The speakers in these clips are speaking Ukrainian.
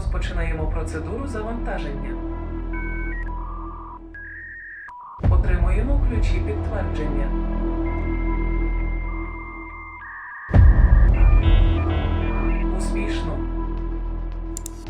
Розпочинаємо процедуру завантаження. Отримуємо ключі підтвердження. Успішно.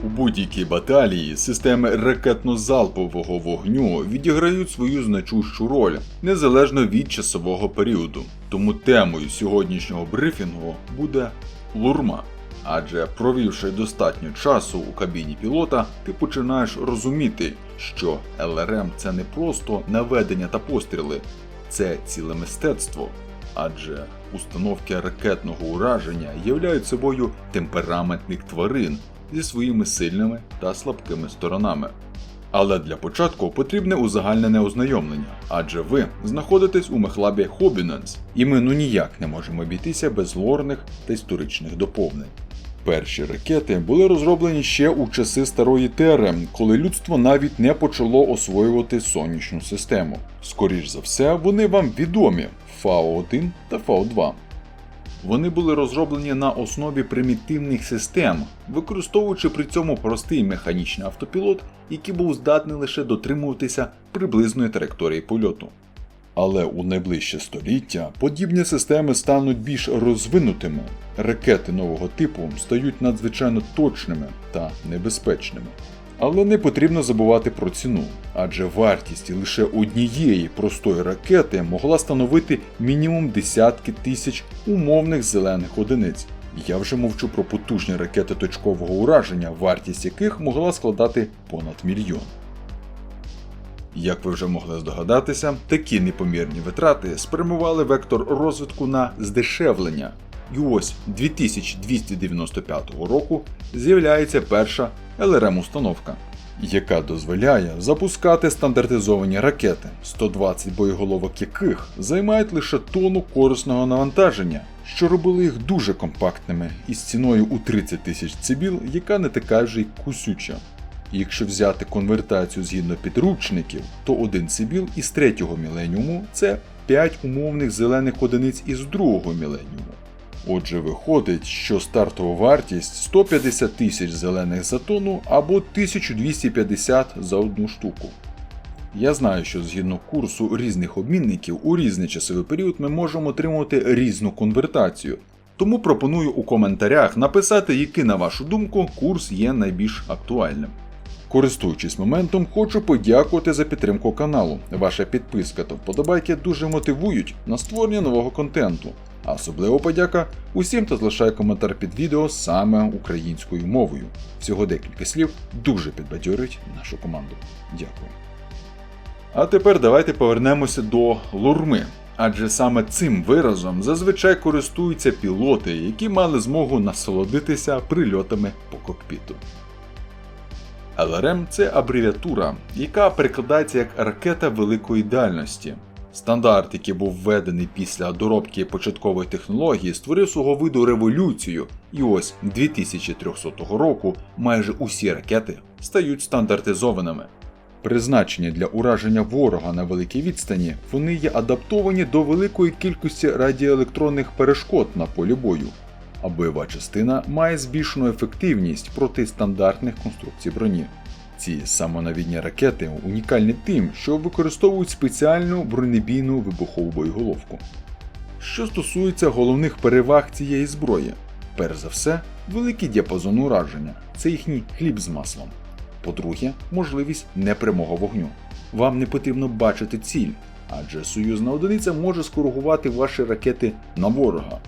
У будь-якій баталії системи ракетно-залпового вогню відіграють свою значущу роль незалежно від часового періоду. Тому темою сьогоднішнього брифінгу буде лурма. Адже провівши достатньо часу у кабіні пілота, ти починаєш розуміти, що ЛРМ це не просто наведення та постріли, це ціле мистецтво. Адже установки ракетного ураження являють собою темпераментних тварин зі своїми сильними та слабкими сторонами. Але для початку потрібне узагальнене ознайомлення, адже ви знаходитесь у мехлабі Хобіненс, і ми ну ніяк не можемо обійтися без лорних та історичних доповнень. Перші ракети були розроблені ще у часи старої Тери, коли людство навіть не почало освоювати сонячну систему. Скоріш за все, вони вам відомі Фау-1 та Фау-2. Вони були розроблені на основі примітивних систем, використовуючи при цьому простий механічний автопілот, який був здатний лише дотримуватися приблизної траєкторії польоту. Але у найближче століття подібні системи стануть більш розвинутими. Ракети нового типу стають надзвичайно точними та небезпечними. Але не потрібно забувати про ціну, адже вартість лише однієї простої ракети могла становити мінімум десятки тисяч умовних зелених одиниць. Я вже мовчу про потужні ракети точкового ураження, вартість яких могла складати понад мільйон. Як ви вже могли здогадатися, такі непомірні витрати спрямували вектор розвитку на здешевлення. І ось 2295 року з'являється перша ЛРМ-установка, яка дозволяє запускати стандартизовані ракети, 120 боєголовок яких займають лише тонну корисного навантаження, що робило їх дуже компактними із ціною у 30 тисяч цибіл, яка не така вже й кусюча. Якщо взяти конвертацію згідно підручників, то один цибіл із третього міленіуму це 5 умовних зелених одиниць із другого міленіуму. Отже, виходить, що стартова вартість 150 тисяч зелених за тонну або 1250 за одну штуку. Я знаю, що згідно курсу різних обмінників у різний часовий період ми можемо отримувати різну конвертацію. Тому пропоную у коментарях написати, який, на вашу думку, курс є найбільш актуальним. Користуючись моментом, хочу подякувати за підтримку каналу. Ваша підписка та вподобайки дуже мотивують на створення нового контенту. А особливо подяка усім, хто залишає коментар під відео саме українською мовою. Всього декілька слів дуже підбадьорюють нашу команду. Дякую. А тепер давайте повернемося до лурми. Адже саме цим виразом зазвичай користуються пілоти, які мали змогу насолодитися прильотами по кокпіту. ЛРМ це абревіатура, яка перекладається як ракета великої дальності. Стандарт, який був введений після доробки початкової технології, створив свого виду революцію, і ось 2300 року майже усі ракети стають стандартизованими. Призначені для ураження ворога на великій відстані, вони є адаптовані до великої кількості радіоелектронних перешкод на полі бою. А бойова частина має збільшену ефективність проти стандартних конструкцій броні. Ці самонавідні ракети унікальні тим, що використовують спеціальну бронебійну вибухову боєголовку. Що стосується головних переваг цієї зброї, перш за все, великий діапазон ураження це їхній хліб з маслом. По-друге, можливість непрямого вогню. Вам не потрібно бачити ціль, адже союзна одиниця може скоригувати ваші ракети на ворога.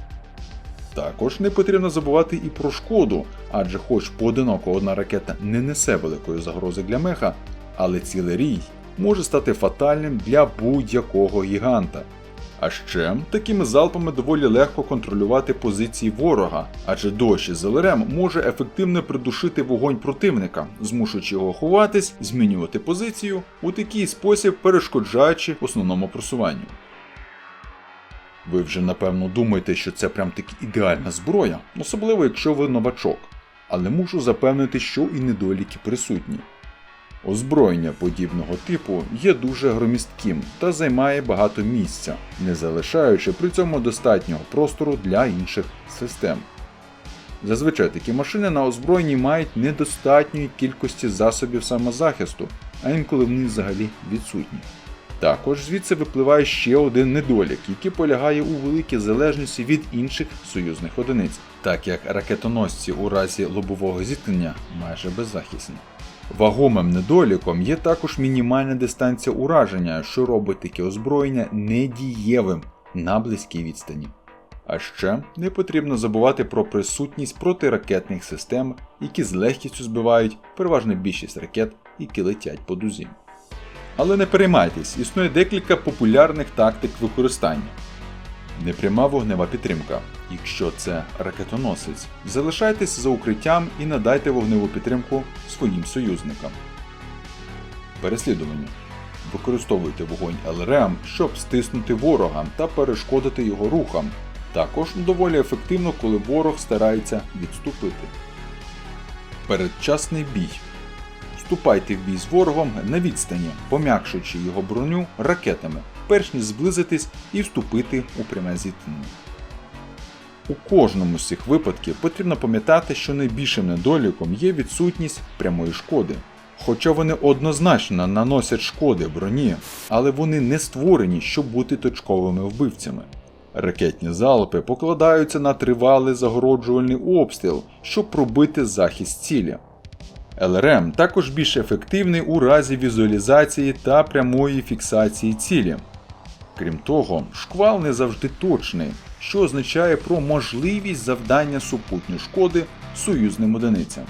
Також не потрібно забувати і про шкоду, адже хоч поодиноко одна ракета не несе великої загрози для меха, але цілий рій може стати фатальним для будь-якого гіганта. А ще такими залпами доволі легко контролювати позиції ворога, адже дощ із ЛРМ може ефективно придушити вогонь противника, змушуючи його ховатись, змінювати позицію, у такий спосіб перешкоджаючи основному просуванню. Ви вже напевно думаєте, що це прям таки ідеальна зброя, особливо якщо ви новачок. Але мушу запевнити, що і недоліки присутні. Озброєння подібного типу є дуже громістким та займає багато місця, не залишаючи при цьому достатнього простору для інших систем. Зазвичай такі машини на озброєнні мають недостатньої кількості засобів самозахисту, а інколи вони взагалі відсутні. Також звідси випливає ще один недолік, який полягає у великій залежності від інших союзних одиниць, так як ракетоносці у разі лобового зіткнення майже беззахисні. Вагомим недоліком є також мінімальна дистанція ураження, що робить таке озброєння недієвим на близькій відстані. А ще не потрібно забувати про присутність протиракетних систем, які з легкістю збивають переважно більшість ракет, які летять по дузі. Але не переймайтесь, існує декілька популярних тактик використання. Непряма вогнева підтримка. Якщо це ракетоносець, залишайтесь за укриттям і надайте вогневу підтримку своїм союзникам. Переслідування. Використовуйте вогонь ЛРМ, щоб стиснути ворога та перешкодити його рухам. Також доволі ефективно, коли ворог старається відступити. Передчасний бій. Вступайте в бій з ворогом на відстані, пом'якшуючи його броню ракетами, перш ніж зблизитись і вступити у пряме зіткнення. У кожному з цих випадків потрібно пам'ятати, що найбільшим недоліком є відсутність прямої шкоди. Хоча вони однозначно наносять шкоди броні, але вони не створені, щоб бути точковими вбивцями. Ракетні залпи покладаються на тривалий загороджувальний обстріл, щоб пробити захист цілі. ЛРМ також більш ефективний у разі візуалізації та прямої фіксації цілі. Крім того, шквал не завжди точний, що означає про можливість завдання супутньої шкоди союзним одиницям.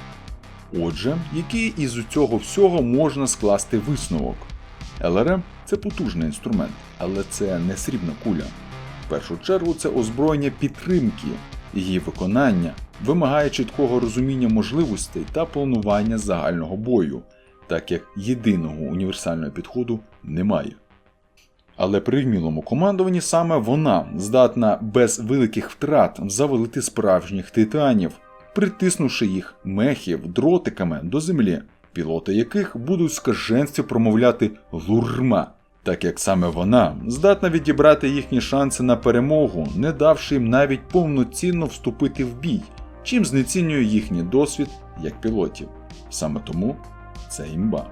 Отже, який із цього всього можна скласти висновок? ЛРМ це потужний інструмент, але це не срібна куля. В першу чергу це озброєння підтримки, її виконання вимагає чіткого розуміння можливостей та планування загального бою, так як єдиного універсального підходу немає. Але при вмілому командуванні саме вона здатна без великих втрат завалити справжніх титанів, притиснувши їх мехів дротиками до землі, пілоти яких будуть скаженстві промовляти лурма, так як саме вона здатна відібрати їхні шанси на перемогу, не давши їм навіть повноцінно вступити в бій, чим знецінює їхній досвід як пілотів. Саме тому це імба.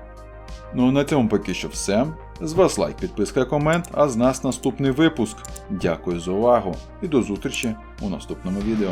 Ну а на цьому поки що все. З вас лайк, підписка, комент, а з нас наступний випуск. Дякую за увагу і до зустрічі у наступному відео.